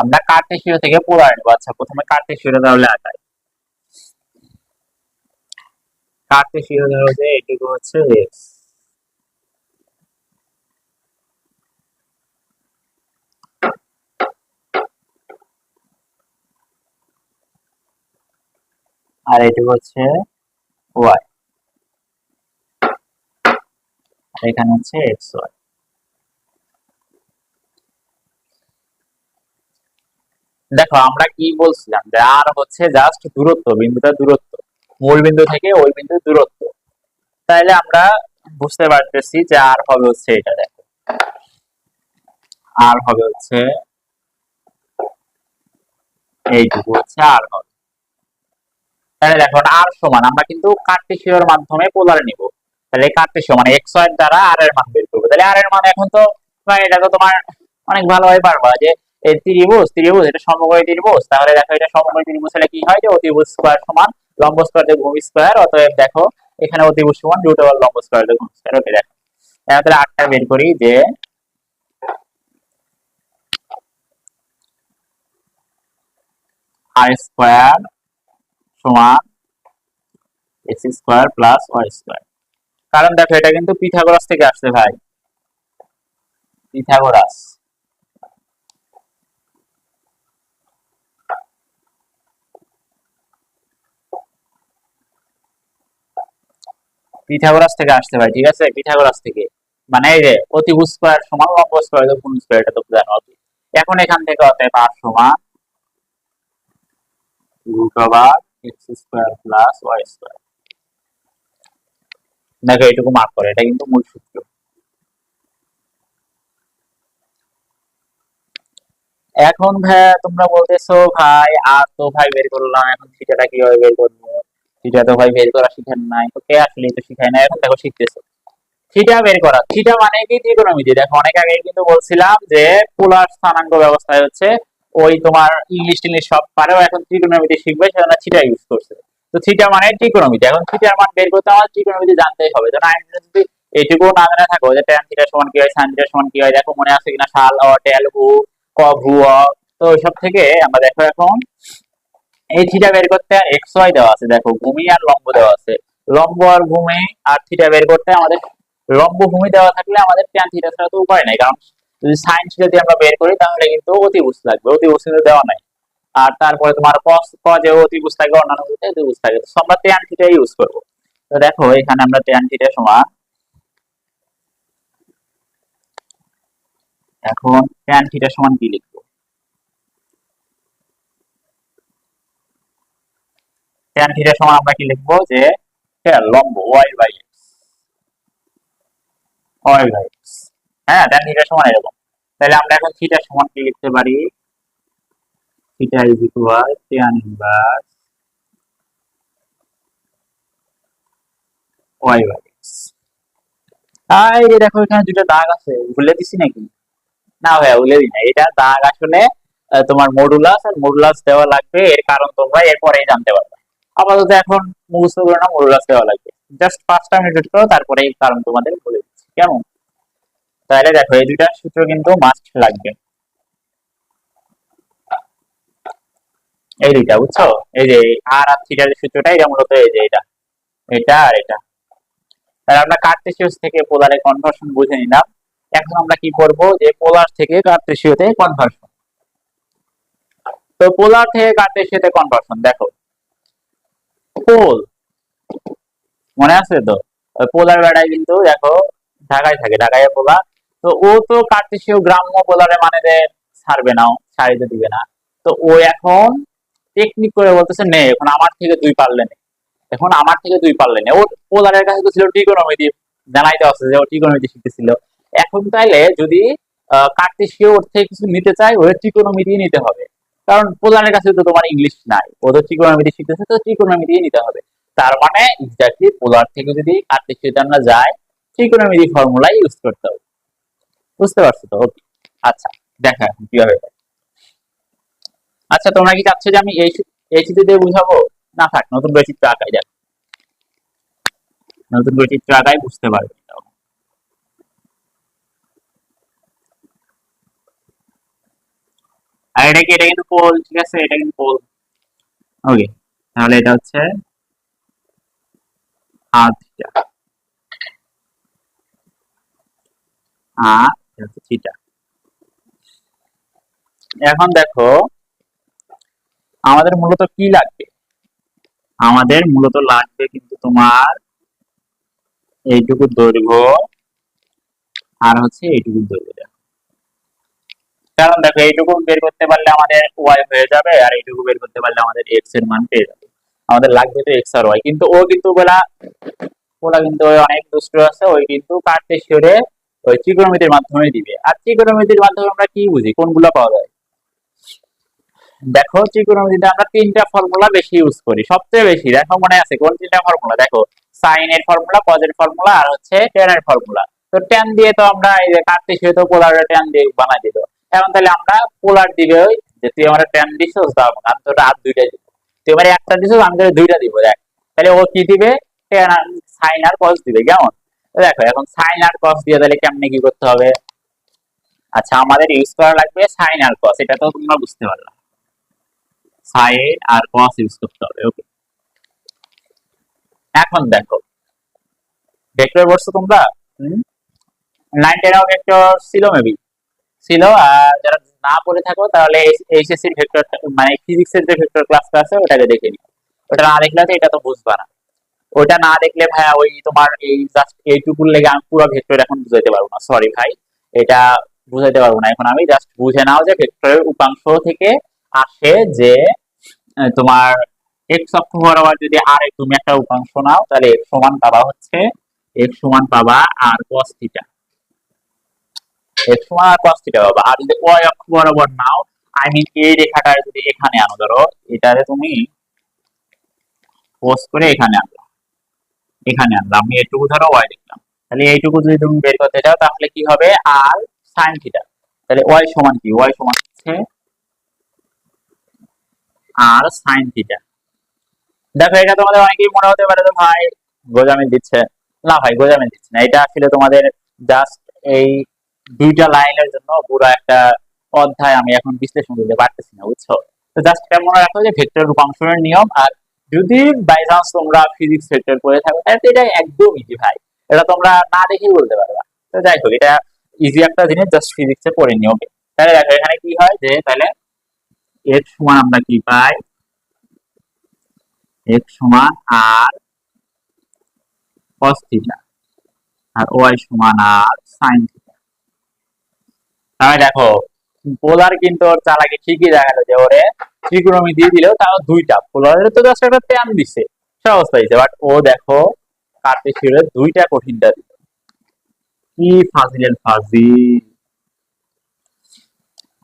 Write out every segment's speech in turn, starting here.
আমরা কার্টেসীয় থেকে পোলার নেব আচ্ছা প্রথমে কার্টেসীয়টা তাহলে আঁকাই। কার্টেসীয় ধরো যে এটুকু হচ্ছে এক্স আর এটুকু হচ্ছে ওয়াই এখানে হচ্ছে এক্স ওয়াই দেখো, আমরা কি বলছিলাম যে আর হচ্ছে জাস্ট দূরত্ব, বিন্দুটা দূরত্ব। মূল বিন্দু থেকে ওই বিন্দু দূরত্ব। তাইলে আমরা বুঝতে পারতেছি যে আর হবে হচ্ছে এটা, দেখো। আর হবে হচ্ছে এইটুকু হচ্ছে আর হবে। তাহলে দেখো আর সমান, আমরা কিন্তু কার্টেসীয়র মাধ্যমে পোলার নিব। তাহলে কার্টেসীয় মানে এক্স ওয়াই দ্বারা আর এর মান বের করব। তাহলে আর এর মান এখন তো এটা তো তোমার অনেক ভালোভাবে পারবা যে এই ত্রিভুজ ত্রিভুজ এটা সমকোণী ত্রিভুজ। তাহলে দেখো এটা সমকোণী ত্রিভুজ হলে কি হয়? যে অতিভুজ স্কয়ার সমান লম্ব স্কয়ার যোগ ভূমি স্কয়ার অতএব দেখো, এখানে অতিভুজ সমান রুট ওভার লম্ব স্কয়ার যোগ ভূমি স্কয়ার ওকে, দেখো। এখন তাহলে আটটা বের করি যে আর স্কয়ার সমান x square plus y square কারণ দেখো, এটা কিন্তু পিথাগোরাস থেকে আসছে ভাই। পিথাগোরাস। পিথাগোরাস থেকে আসতে ভাই ঠিক আছে? পিথাগোরাস থেকে। মানে এই যে অতি স্কয়ার সমান লম্ব স্কয়ার ভূমি স্কয়ার এটা তো জানো এখন এখান থেকে অতএব আর সমান root over x square plus y square দেখো মার্ক করে, এটা কিন্তু মূল সূত্র। এখন ভাই, তোমরা বলতেছো, ভাই আর তো ভাই বের করলাম, এখন থিটাটা কীভাবে বের করব? থিটা তো ভাই বের করা শিখেন নাই। ওকে আসলে তো শিখাই না এখন দেখো শিখতেছো। থিটা বের করা। থিটা মানে কি? ত্রিকোণমিতি। দেখো, অনেক আগে কিন্তু বলছিলাম যে পোলার স্থানাঙ্ক ব্যবস্থায় হচ্ছে ওই তোমার ইংলিশ টিংলিশ সব পারেও এখন ত্রিকোণমিতি শিখবে, সেজন্য থিটা ইউজ করছে। তো থিটা মানে ত্রিকোণমিতি। এখন থিটার মান বের করতে আমার ত্রিকোণমিতি জানতেই হবে। যেন আমি যদি এইটুকু না জানা থাকো যে ট্যান থিটা সমান কি হয় সাইন থিটা সমান কি হয়, দেখো মনে আছে কিনা সাল, অ, টেল ভু ক, ভু, অ। তো ওইসব থেকে আমরা দেখো এখন এই থিটা বের করতে এক্স ওয়াই দেওয়া আছে। দেখো, ভূমি আর লম্ব দেওয়া আছে। লম্ব আর ভূমি আর থিটা বের করতে আমাদের লম্ব ভূমি দেওয়া থাকলে আমাদের ট্যান থিটা ছাড়া তো উপায় নাই। কারণ যদি সাইন দিয়ে আমরা বের করি, তাহলে কিন্তু অতিভুজ লাগবে। অতিভুজ কিন্তু দেওয়া নাই। আর তারপরে তোমার কস কজে অতিভুজ থাকে অন্যান্য অতিভুজ থাকে তো আমরা ট্যান থিটা ইউজ করব। তো দেখো, এখানে আমরা ট্যান থিটা সমান, এখন ট্যান থিটা সমান কি লিখব? ট্যান থিটা সমান আমরা কি লিখব? যে হ্যাঁ, লম্ব বাই এক্স হ্যাঁ ট্যান থিটা সমান এরকম তাহলে আমরা এখন থিটা সমান কি লিখতে পারি? Theta is equal inverse y by x এই যে দেখো এখানে দুটো দাগ আছে ভুলে দিছি নাকি? না ভাইয়া ভুলে দিই না এটা দাগ আসলে তোমার মডুলাস আর মডুলাস দেওয়া লাগবে এর কারণ তোমরা এরপরেই জানতে পারবে। আপাতত এখন মুখস্থ করে না মডুলাস দেওয়া লাগবে। জাস্ট পাঁচটা মিনিট করো, তারপরে এই কারণ তোমাদের বলে দিচ্ছি, কেমন? তাহলে দেখো, এই দুইটা সূত্র কিন্তু মাস্ট লাগবে। এই দুইটা, বুঝছ? এই যে আর আর থিটার সূত্রটা এটা মূলত এই যে এটা। এটা আর এটা। তাহলে আমরা কার্টেসিয়াস থেকে পোলারে কনভার্সন বুঝে নিলাম। এখন আমরা কি করব যে পোলার থেকে কার্টেসিয়াতে কনভার্সন তো পোলার থেকে কার্টেসিয়াতে কনভার্সন দেখো। পোল। মনে আছে তো? পোলার বেড়ায় কিন্তু দেখো, ঢাকায় থাকে, ঢাকায় পোলার তো ও তো কার্টেসীয় গ্রাম্য পোলারে মানে ছাড়বে না সারিতে দিবে না। তো ও এখন টেকনিক করে বলতেছে, নে, এখন আমার থেকে দুই পারলে নে। এখন আমার থেকে দুই পারলে নে। ওর পোলারের কাছে তো ছিল ত্রিকোণমিতি জানাই দেওয়া আছে যে ও ত্রিকোণমিতি শিখতেছিল। এখন তাইলে যদি কার্টেসীয় ওর থেকে কিছু নিতে চাই ওর ত্রিকোণমিতি নিতে হবে। কারণ পোলারের কাছে তো তোমার ইংলিশ নাই। ও তো ত্রিকোণমিতি শিখতেছে, তো ত্রিকোণমিতি নিতে হবে। তার মানে এক্স্যাক্টলি পোলার থেকে যদি কার্টেসীয়তে আমরা যাই ত্রিকোণমিতি ফর্মুলা ইউজ করতে হবে। বুঝতে পারছ তো? ওকে আচ্ছা দেখা এখন হয়। আচ্ছা তোমরা কি চাচ্ছ যে আমি এই এই চিত্র দিয়ে বুঝাবো? না থাক, নতুন বৈচিত্র্য আঁকাই যাক। নতুন বৈচিত্র্য আঁকাই বুঝতে পারবে। আর এটা কি এটা কিন্তু পোল ঠিক আছে? এটা কিন্তু পোল ওকে তাহলে এটা হচ্ছে আর থিটা এখন দেখো, আমাদের মূলত কি লাগবে? আমাদের মূলত লাগবে কিন্তু তোমার এইটুকু দৈর্ঘ্য, আর হচ্ছে এইটুকু দৈর্ঘ্য। কারণ দেখো, এইটুকু বের করতে পারলে আমাদের ওয়াই হয়ে যাবে, আর এইটুকু বের করতে পারলে আমাদের এক্সের মান পেয়ে যাবে। আমাদের লাগবে তো এক্স আর ওয়াই কিন্তু ও কিন্তু বলা, ওরা কিন্তু অনেক দুষ্ট আছে, ওই কিন্তু কাটতে সরে ওই ত্রিকোণমিতির মাধ্যমে দিবে। আর ত্রিকোণমিতির মাধ্যমে আমরা কি বুঝি? কোনগুলো পাওয়া যায়? দেখো, ত্রিকোণমিতিতে আমরা তিনটা ফর্মুলা বেশি ইউজ করি। সবচেয়ে বেশি, দেখো মনে আছে কোন তিনটা ফর্মুলা দেখো সাইন এর ফর্মুলা কজ এর ফর্মুলা আর হচ্ছে টেন এর ফর্মুলা তো টেন দিয়ে তো আমরা এই যে কাটতে শুয়ে তো পোলার টেন দিয়ে বানাই দিল। এখন তাহলে আমরা পোলার দিবে ওই যে তুই আমার টেন দিছিস দাও আমি তো আর দুইটা দিব। তুই আমার একটা দিছিস আমি তোকে দুইটা দিব দেখ। তাহলে ও কি দিবে? টেন আর সাইন আর কজ দিবে কেমন? দেখো এখন সাইন আর কস দিয়ে তাহলে কেমনে কি করতে হবে? আচ্ছা আমাদের ইউজ করা লাগবে সাইন আর কস এটা তো তোমরা বুঝতে পারলা। সাইন আর কস ইউজ করতে হবে ওকে এখন দেখো ভেক্টর পড়ছো তোমরা? নাইন টেন ভেক্টর ছিল মেবি ছিল, আর যারা না পড়ে থাকো, তাহলে এইচএসসি ভেক্টর মানে ফিজিক্সের যে ভেক্টর ক্লাসটা আছে, ওটাকে দেখে নিও। ওটা না দেখলে তো এটা তো বুঝবা না। ওটা না দেখলে ভাইয়া ওই তোমার এই জাস্ট এইটুকুর লেগে আমি পুরো ভেক্টর এখন বুঝাইতে পারব না। সরি ভাই, এটা বুঝাইতে পারব না এখন আমি। জাস্ট বুঝে নাও যে ভেক্টরের উপাংশ থেকে আসে যে তোমার এক্স অক্ষ বরাবর যদি আর তুমি একটা উপাংশ নাও, তাহলে এক্স সমান পাবা হচ্ছে এক্স সমান পাবা আর cos থিটা এখানে আনো, ধরো তুমি এখানে এখানে আমি ধরো এইটুকু যদি তুমি বের করতে চাও, তাহলে কি হবে? আর সাইন থিটা তাহলে ওয়াই সমান কি? সমান হচ্ছে আর সাইন থিটা দেখো, এটা তোমাদের অনেকেই মনে হতে পারে যে, ভাই গোজামিল দিচ্ছে। না, ভাই গোজামিল দিচ্ছে না। এটা আসলে তোমাদের জাস্ট এই দুইটা লাইনের জন্য পুরো একটা অধ্যায় আমি এখন বিশ্লেষণ করতে পারতেছি না, বুঝছ? তো জাস্ট এটা মনে রাখো যে ভেক্টর রূপাংশনের নিয়ম, আর যদি বাই চান্স তোমরা ফিজিক্স ভেক্টর পড়ে থাকো, তাহলে এটা একদম ইজি ভাই। এটা তোমরা না দেখেই বলতে পারবা। তো যাই হোক, এটা ইজি একটা জিনিস জাস্ট ফিজিক্সে পড়ে নিও তাহলে দেখো, এখানে কি হয় যে, তাহলে এর সমান আমরা কি পাই? x সমান আর cos থিটা আর y সমান আর sin তাহলে দেখো পোলার কিন্তু ওর চালাকি ঠিকই দেখাল যে ওরে ত্রিকোণমিতি দিয়ে দিলেও তাও দুইটা। পোলারের তো জাস্ট একটা ট্যান দিছে সহজ পাইছে বাট ও দেখো কার্টেসিয়ারের দুইটা কঠিনটা দিল। কি ফাজিল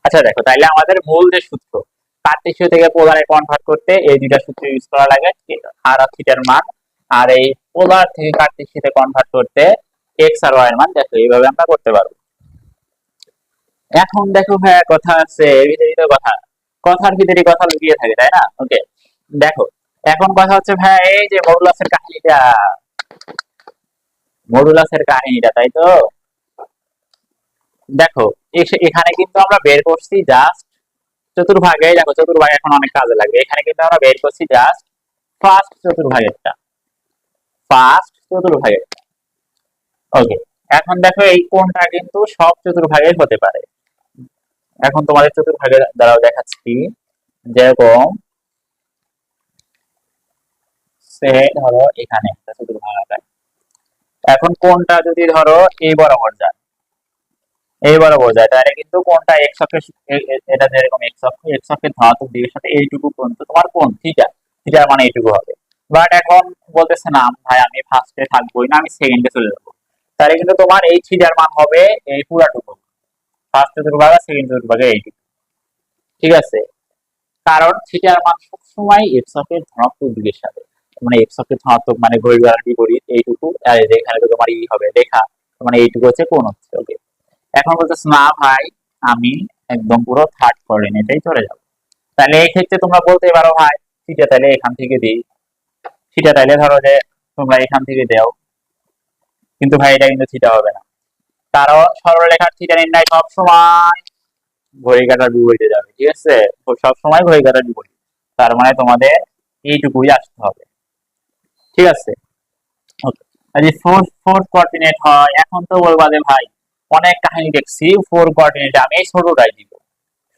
আচ্ছা দেখো, তাইলে আমাদের মূল যে সূত্র কার্টেসীয় থেকে পোলারে কনভার্ট করতে এই দুইটা সূত্র ইউজ করা লাগে, আর থিটার মান। আর এই পোলার থেকে কার্টেসিয়াতে কনভার্ট করতে এক্স আর ওয়াই এর মান, দেখো, এইভাবে আমরা করতে পারব। এখন দেখো ভাইয়া, কথা আছে কথা। কথার ভিতরে কথা লুকিয়ে থাকে, তাই না? ওকে দেখো, এখন কথা হচ্ছে ভাইয়া, এই যে মডুলাসের কাহিনীটা। মডুলাসের কাহিনীটা, তাই তো? দেখো এখানে কিন্তু আমরা বের করছি জাস্ট চতুর্ভাগে। দেখো, চতুর্ভাগ এখন অনেক কাজে লাগবে। এখানে কিন্তু আমরা বের করছি জাস্ট ফার্স্ট চতুর্ভাগেরটা। ফার্স্ট চতুর্ভাগেরটা। ওকে এখন দেখো এই কোণটা কিন্তু সব চতুর্ভাগের হতে পারে। এখন তোমাদের চতুর্ভাগের দ্বারাও দেখাচ্ছি। যেরকম, সে ধরো এখানে চতুর্ভাগ এখন কোণটা যদি ধরো এই বরাবর যায়, এই বরাবর যায়, তাহলে কিন্তু কোনটা এক্স অক্ষের এটা যেরকম এক্স অক্ষ এক্স অক্ষের ধনাত্মক দিকের সাথে এইটুকু কোণ তো তোমার কোণ থিটা থিটার মানে এইটুকু হবে। বাট এখন বলতেছে না, ভাই, আমি ফার্স্টে থাকবোই না, আমি সেকেন্ডে চলে যাব। তাহলে কিন্তু তোমার এই থিটার মান হবে এই পুরাটুকু। ফার্স্ট চতুর্ভাগ আর সেকেন্ড চতুর্ভাগে ঠিক আছে? কারণ থিটার মান ধনাত্মক দিকের সাথে। মানে ধনাত্মক মানে ঘড়ি বিপরীত, এইটুকু আর এখানে তো তোমার ই হবে, রেখা মানে এইটুকু হচ্ছে হচ্ছে ওকে এখন না ভাই, আমি একদম পুরো থার্ড কোঅর্ডিনেটেই চলে যাব। তাহলে এই ক্ষেত্রে তোমরা বলতে পারো, ভাই থিটা তাহলে এখান থেকে দিই। থিটা তাহলে ধরো যে তোমরা এখান থেকে দাও। কিন্তু ভাই, এটা কিন্তু থিটা হবে না। কারণ সরলরেখার নির্ণয় সব সময় ঘড়ি কাটার বিপরীতে যাবে, ঠিক আছে? তো সবসময় ঘড়ি কাটার বিপরীত। তার মানে তোমাদের এইটুকুই আসতে হবে। ঠিক আছে? কোঅর্ডিনেট হয়, এখন তো বলবা যে ভাই, অনেক কাহিনী দেখছি ফোর কোঅর্ডিনেট আমি ছোটটাই দিব।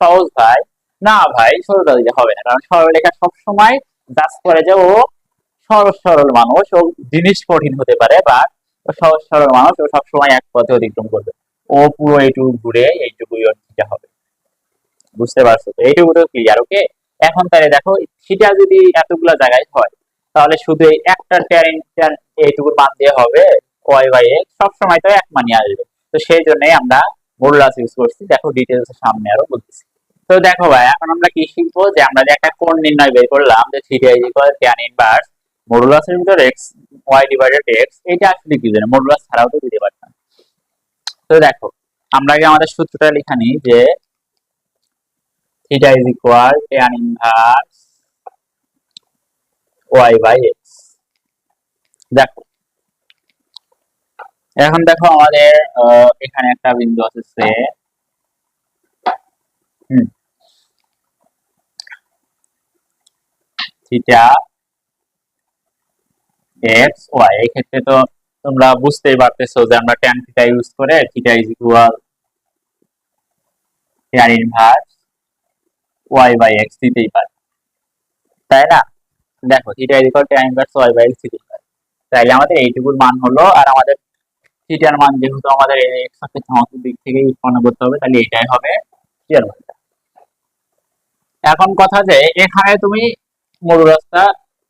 সহজ ভাই? না ভাই, ছোটটা দিতে হবে না, কারণ সরলরেখা সবসময় জাজ করে যে ও সরল সরল মানুষ, ও জিনিস কঠিন হতে পারে বা ও সহজ সরল মানুষ ও সবসময় এক পথে অতিক্রম করবে। ও পুরো এইটুকু ঘুরে দিতে হবে। বুঝতে পারছ তো? এইটুকু তো ক্লিয়ার ওকে এখন তাহলে দেখো, সেটা যদি এতগুলা জায়গায় হয়, তাহলে শুধু এই একটা ট্যান ট্যান এইটুকুর মান দিয়ে হবে ওয়াই বাই সবসময় তো এক মানি আসবে। তো সেই জন্যই আমরা মডুলাস ইউজ করছি। দেখো ডিটেলস সামনে আরও বলতেছি। তো দেখো ভাই, এখন আমরা কি শিখব? যে আমরা যে একটা কোণ নির্ণয় বের করলাম যে theta is equal tan inverse মডুলাসের ভিতর এক্স ওয়াই ডিভাইডেড এক্স এটা আসলে কি জানে মডুলাস ছাড়াও তো দিতে পারতাম। তো দেখো, আমরা আগে আমাদের সূত্রটা লিখে যে theta is equal tan inverse y by x দেখো, এখন দেখো আমাদের এখানে একটা বিন্দু আছে সে থিটা এক্স ওয়াই এই ক্ষেত্রে তো তোমরা বুঝতেই পারতেছো যে আমরা ট্যান থিটা ইউজ করে theta is equal tan inverse y by x দিতেই পারি। তাই না? দেখো theta is equal tan inverse y by x দিতেই পারি। তাইলে আমাদের এইটুকুর মান হলো আর আমাদের থিটার মান যেহেতু আমাদের এক্স অক্ষের ধনাত্মক দিক থেকে উৎপন্ন করতে হবে তাহলে এটাই হবে থিটার মানটা এখন কথা যে, এখানে তুমি মরুরাস্তা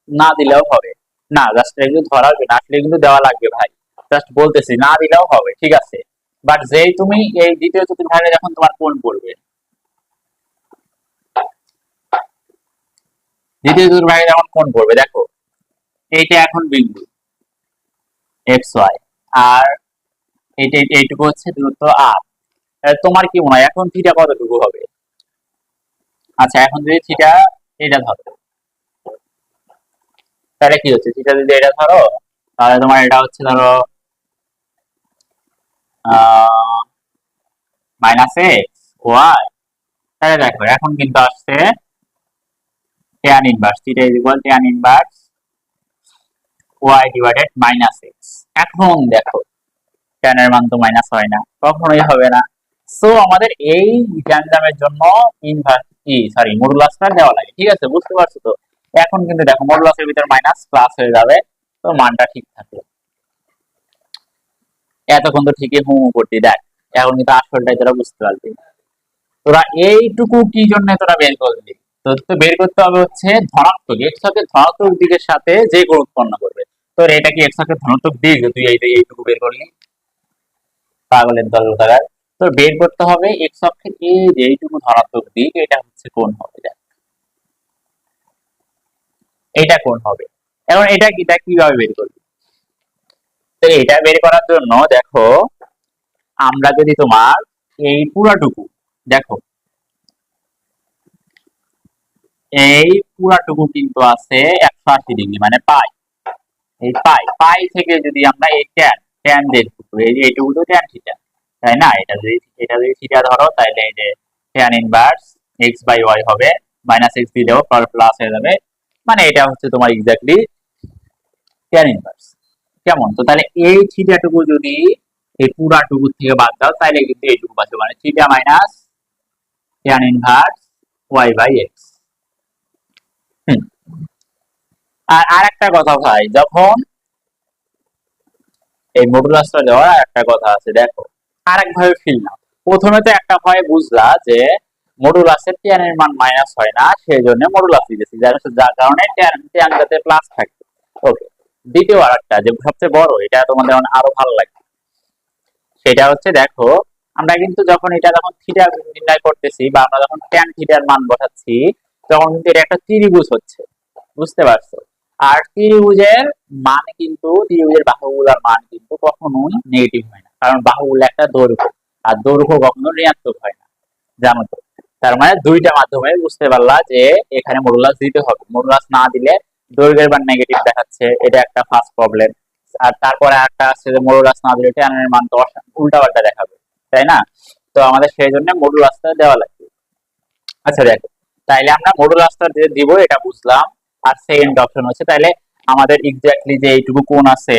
না দিলেও হবে। না জাস্ট একটু ধরা হবে না, আসলে কিন্তু দেওয়া লাগবে ভাই। জাস্ট বলতেছি, না দিলেও হবে, ঠিক আছে? বাট যেই তুমি এই দ্বিতীয় চতুর্থ চতুর্ভাগে যখন তোমার কোন পড়বে দ্বিতীয় চতুর্থ চতুর্ভাগে যখন কোন পড়বে দেখো, এইটা এখন বিন্দু এক্স ওয়াই আর এইটা, এইটুকু হচ্ছে দূরত্ব আর তোমার কি মনে হয়, এখন থিটা কতটুকু হবে? আচ্ছা এখন যদি থিটা এটা ধরো। তাহলে কি হচ্ছে? থিটা যদি এটা ধরো, তাহলে তোমার এটা হচ্ছে ধরো মাইনাস এক্স ওয়াই তাহলে দেখো, এখন কিন্তু আসছে tan inverse theta is equal tan inverse y divided minus x এখন দেখো, tan এর মান তো মাইনাস হয় না, কখনোই হবে না। সো আমাদের এই গ্যাঞ্জামের জন্য ইনভার্স সরি মডুলাসটা দেওয়া লাগে, ঠিক আছে? বুঝতে পারছ তো? এখন কিন্তু দেখো মডুলাসের ভিতর মাইনাস প্লাস হয়ে যাবে, তো মানটা ঠিক থাকল এতক্ষণ তো ঠিকই হুম করতে, দেখ, এখন কিন্তু আসলটাই তোরা বুঝতে পারবি। তোরা এইটুকু কি জন্য তোরা বের করবি তো তো বের করতে হবে হচ্ছে ধনাত্মক এক্স অক্ষের ধনাত্মক দিকের সাথে যে কোণ উৎপন্ন করবে। তোর এটা কি এক্স অক্ষের ধনাত্মক দিক? তুই এই এইটুকু বের করলি। পাগলের দল তার। তো বের করতে হবে এক্স অক্ষের এই যে এইটুকু ধনাত্মক দিক, এটা হচ্ছে কোণ হবে, দেখ। এটা কোন হবে? এখন এটা এটা কীভাবে বের করবি? তো এটা বের করার জন্য দেখো, আমরা যদি তোমার এই পুরাটুকু, দেখো, এই পুরাটুকু কিন্তু আছে একশো আশি ডিগ্রি মানে পাই। এই পাই পাই থেকে যদি আমরা এই ট্যান ট্যান দেখব এইটুকু তো ট্যান থিটা তাই না? এটা যদি এটা যদি থিটা ধরো তাহলে এই যে tan inverse x by y হবে মাইনাস এক্স দিলেও প্লাস হয়ে যাবে মানে এটা হচ্ছে তোমার এক্স্যাক্টলি ট্যান ইনভার্স কেমন? তো তাহলে এই থিটাটুকু যদি এই পুরাটুকু থেকে বাদ দাও, তাহলে কিন্তু এইটুকু পাচ্ছ মানে theta minus tan inverse y by x আর আর একটা কথা ভাই, যখন এই মডুলাসটা দেওয়ার আর একটা কথা আছে, দেখো। আর একভাবে ফিল না প্রথমে তো একটা ভয় বুঝলা যে মডুলাসের ট্যান এর মান মাইনাস হয় না সেই জন্য মডুলাস দিতেছি যার কারণে যাতে প্লাস ওকে দ্বিতীয় যে সবচেয়ে বড়, এটা তোমাদের আরও ভালো সেটা হচ্ছে দেখো, আমরা কিন্তু যখন এটা যখন থিটা নির্ণয় করতেছি বা আমরা যখন থিটার মান বসাচ্ছি, তখন কিন্তু এটা একটা ত্রিভুজ হচ্ছে। বুঝতে পারছ? আর ত্রিভুজের মান কিন্তু, ত্রিভুজের বাহুগুলোর মান কিন্তু কখনোই নেগেটিভ হয় না। কারণ বাহুগুলো একটা দৈর্ঘ্য, আর দৈর্ঘ্য কখনো ঋণাত্মক হয় না। জানো তো? তার মানে দুইটা মাধ্যমে বুঝতে পারলা যে এখানে মডুলাস দিতে হবে। মডুলাস না দিলে দৈর্ঘ্যের মান নেগেটিভ দেখাচ্ছে, এটা একটা ফার্স্ট প্রবলেম আর তারপরে একটা আছে যে মডুলাস না দিলে ট্যানের মান তো উল্টা পাল্টা দেখাবে, তাই না? তো আমাদের সেই জন্য মডুল রাস্তা দেওয়া লাগবে। আচ্ছা দেখো, তাইলে আমরা মডুল রাস্তা যে দিব, এটা বুঝলাম। আর সেকেন্ড অপশন হচ্ছে, তাইলে আমাদের এক্স্যাক্টলি যে এইটুকু কোণ আছে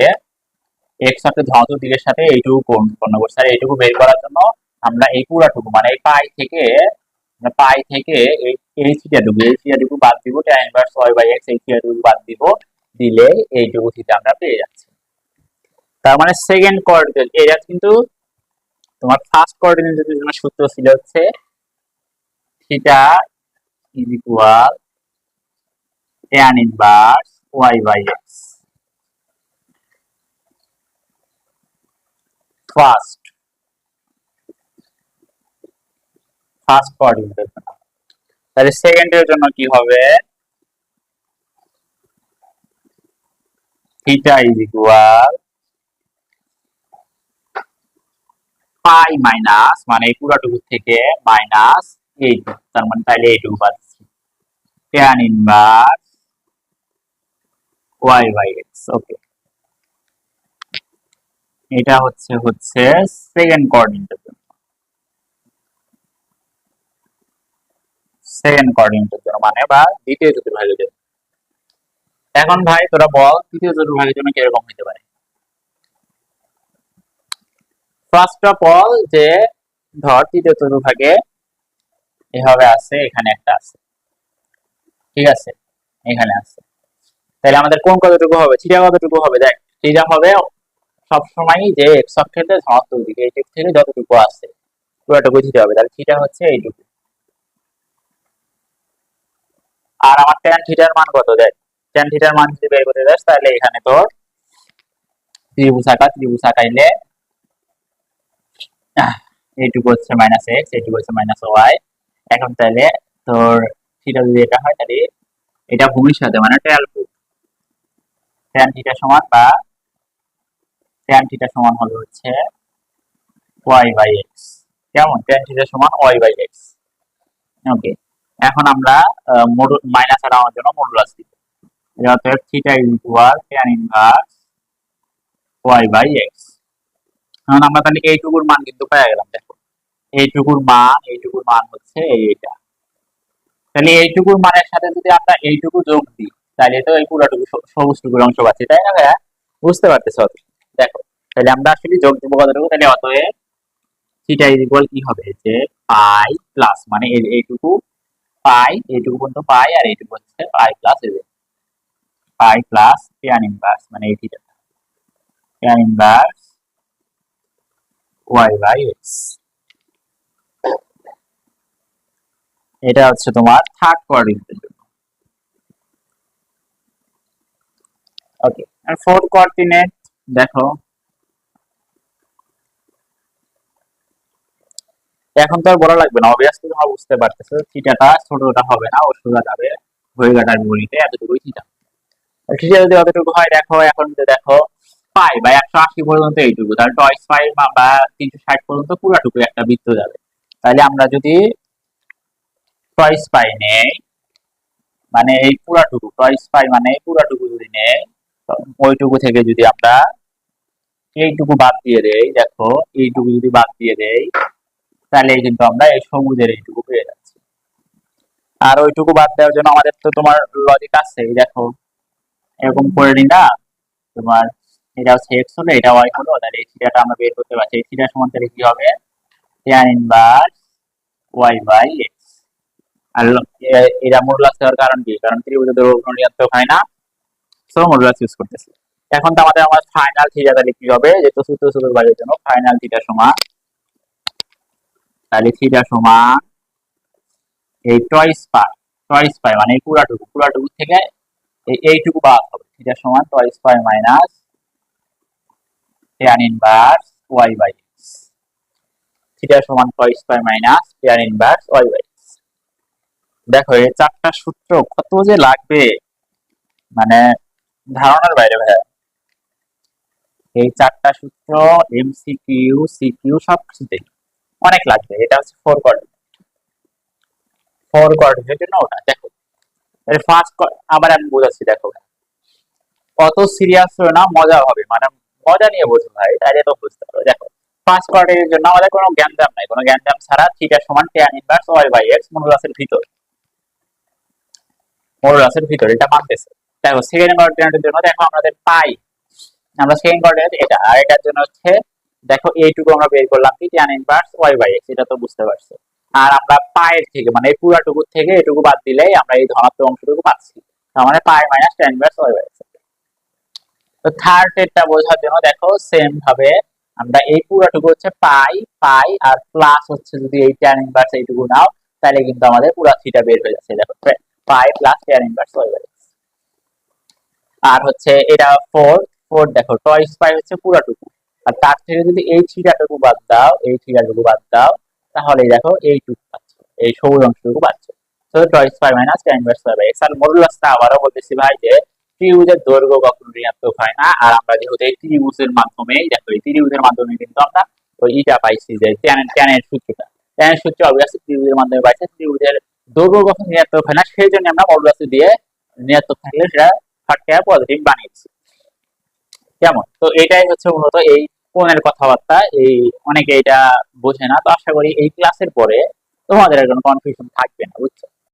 এক্স অক্ষের ধনাত্মক দিকের সাথে এইটুকু কোণ উৎপন্ন করছে। আর এইটুকু বের করার জন্য আমরা এই পুরাটুকু মানে এই পাই থেকে পাই থেকে এই থিটাটুকু এই থিটাটুকু বাদ দিব, tan inverse y by x, এই থিটাটুকু বাদ দিব, দিলে এইটুকু থিটা আমরা পেয়ে যাচ্ছি। তার মানে সেকেন্ড কোঅর্ডিনেট এটা কিন্তু তোমার ফার্স্ট কোঅর্ডিনেটের জন্য সূত্র ছিল হচ্ছে theta is equal tan inverse y by x first first কোঅর্ডিনেটের জন্য তাহলে সেকেন্ডের জন্য কি হবে? Theta is equal pi minus মানে এই পুরাটুকু থেকে মাইনাস এইটুকু তার মানে তাহলে এইটুকু পাচ্ছি tan inverse y by x okay এটা হচ্ছে হচ্ছে সেকেন্ড কোঅর্ডিনেটের সেকেন্ড কোঅর্ডিনেটের জন্য মানে বা দ্বিতীয় চতুর্ভাগের জন্য এখন ভাই তোরা বল তৃতীয় চতুর্ভাগের জন্য কীরকম হতে পারে? ফার্স্ট অফ অল যে ধর তৃতীয় চতুর্ভাগে এভাবে আছে, এখানে একটা আছে। ঠিক আছে? এখানে আছে। তাহলে আমাদের কোন কতটুকু হবে? থিটা কতটুকু হবে? দেখ, থিটা হবে সবসময় যে এক্স অক্ষের ধনাত্মক দিকে এই থেকে যতটুকু আছে পুরোটুকু থিটা হবে। তাহলে থিটা হচ্ছে এইটুকু। আর আমার ট্যান থিটার মান কত? দেখ ট্যান থিটার মান যদি বের করতে যাস, তাহলে এখানে তোর ত্রিভুজ আঁকা, ত্রিভুজ আঁকাইলে এইটুকু হচ্ছে মাইনাস এক্স এইটুকু হচ্ছে মাইনাস ওয়াই এখন তাহলে তোর থিটা যদি এটা হয়, তাহলে এটা ভূমির সাথে মানে টুয়েলভ ট্যান থিটা সমান বা ট্যান থিটা সমান হলো হচ্ছে ওয়াই বাই এক্স কেমন? ট্যান থিটা সমান ওয়াই বাই এক্স ওকে এখন আমরা মাইনাস আনানোর জন্য মডুলাস দিব। অতএব theta is equal tan inverse y by x এখন আমরা তাহলে এইটুকুর মান কিন্তু পেয়ে গেলাম, দেখো। এইটুকুর মান এইটুকুর মান হচ্ছে এইটা। তাহলে এইটুকুর মানের সাথে যদি আমরা এইটুকু যোগ দিই, তাহলে তো এই পুরোটুকু সবুজ টুকুর অংশ পাচ্ছি, তাই না ভাইয়া? বুঝতে পারতেছো দেখো, তাহলে আমরা আসলে যোগ দিব কতটুকু? তাহলে অতএব থিটা ইজ ইকুয়াল কি হবে? যে পাই প্লাস মানে এই- এইটুকু পাই, এইটুকু পর্যন্ত পাই আর এইটুকু হচ্ছে পাই প্লাস এই পাই প্লাস ট্যান ইনভার্স মানে এই theta tan inverse y by x এটা হচ্ছে তোমার থার্ড কোঅর্ডিনেটের জন্য। ওকে আর ফোর্থ কোঅর্ডিনেট দেখো এখন তো আর বলা লাগবে না। অবভিয়াসলি তোমরা বুঝতে পারতেছো, থিটাটা ছোটটা হবে না, ও সোজা যাবে, হয়ে গাটার বিপরীতে এতটুকুই থিটা। থিটা যদি অতটুকু হয়, দেখো, এখন যদি দেখো পাই বা একশো আশি পর্যন্ত এইটুকু। তাহলে টয়েস পাই বা তিনশো ষাট পর্যন্ত পুরাটুকু একটা বৃত্ত যাবে। তাহলে আমরা যদি টয়েস পাই নেই মানে এই পুরাটুকু টয়েস পাই মানে পুরাটুকু যদি নেই, ওইটুকু থেকে যদি আমরা এইটুকু বাদ দিয়ে দেই, দেখো, এইটুকু যদি বাদ দিয়ে দেই তাহলে কিন্তু আমরা এই সবুজের এইটুকু পেয়ে যাচ্ছি। আর ওইটুকু বাদ দেওয়ার জন্য আমাদের তো তোমার লজিক আছে দেখো, এরকম করে নি না তোমার এটা হচ্ছে এক্স হলো, এটা ওয়াই হলো, তাহলে এই থিটাটা আমরা বের করতে পারছি। এই থিটার সমান তাহলে কি হবে? tan inverse y by x আর এটা মডুলাস দেওয়ার কারণ কি? কারণ ত্রিভুজের দৈর্ঘ্য নিয়ন্ত্রক হয় না সো মডুলাস ইউজ করতেছি। এখন তো আমাদের আমার ফাইনাল থিটা তাহলে কি হবে? যেহেতু সূত্র চতুর্ভাগের জন্য ফাইনাল থিটা সমান তাহলে থিটা সমান এই টয়েস পাই টয়েস পাই মানে এই পুরাটুকু পুরাটুকু থেকে এই এইটুকু বাদ হবে। থিটা সমান twice pi minus tan inverse y by x theta সমান twice pi minus tan inverse y by x দেখো, এই চারটা সূত্র কত যে লাগবে মানে ধারণার বাইরে ভাইয়া। এই চারটা সূত্র এমসিকিউ সিকিউ সব কিছুতেই অনেক লাগবে, এটা হচ্ছে ফোর কোঅর্ডিনেট ফোর কোঅর্ডিনেটের জন্য ওটা, দেখো। এর ফার্স্ট আবার আমি বোঝাচ্ছি, দেখো। কত সিরিয়াস হয়ে না মজা হবে মানে মজা নিয়ে বোঝো ভাই তাইলে তো বুঝতে পারো। দেখো ফার্স্ট কোয়ার্টারের জন্য আমাদের কোনো গ্যাঞ্জাম নাই, কোনো গ্যাঞ্জাম ছাড়া থিটা সমান tan inverse y by x মডুলাসের ভিতর। মডুলাসের ভিতর, এটা মানতেছে। দেখো সেকেন্ড কোয়ার্টারের জন্য দেখো আমাদের পাই, আমরা সেকেন্ড কোয়ার্টার এটা, আর এটার জন্য হচ্ছে দেখো, এইটুকু আমরা বের করলাম কি tan inverse y by x এটা তো বুঝতে পারছ। আর আমরা পায়ের থেকে মানে এই পুরাটুকু থেকে এটুকু বাদ দিলেই আমরা এই ধনাত্মক অংশটুকু পাচ্ছি। তার মানে pi minus tan inverse y by x তো থার্ড এরটা বোঝার জন্য দেখো সেম ভাবে আমরা এই পুরাটুকু হচ্ছে পাই পাই, আর প্লাস হচ্ছে যদি এই tan ইনভার্স এইটুকু নাও, তাহলে কিন্তু আমাদের পুরা থিটা বের হয়ে যাচ্ছে। দেখো, pi plus tan inverse y by x আর হচ্ছে এটা ফোর ফোর দেখো টয়েস পাই হচ্ছে পুরাটুকু। আর তার থেকে যদি এই থিটাটুকু বাদ দাও, এই থিটাটুকু বাদ দাও তাহলে দেখো এইটুকু পাচ্ছ। এই সবুজ অংশটুকু পাচ্ছ। বলতেছি ভাই যে দৈর্ঘ্য কখনো হয় না, আর আমরা যেহেতু এই মাধ্যমে কিন্তু আমরা ওই পাইছি যে মাধ্যমে সেই জন্য আমরা মডুলাসে দিয়ে ঋণাত্মক থাকলে সেটা পজিটিভ বানিয়েছি। কেমন? তো এটাই হচ্ছে মূলত এই ফোনের কথাবার্তা, এই অনেকে এটা বোঝে না। তো আশা করি এই ক্লাসের পরে তোমাদের আর কোনো কনফিউশন থাকবে না, বুঝছ?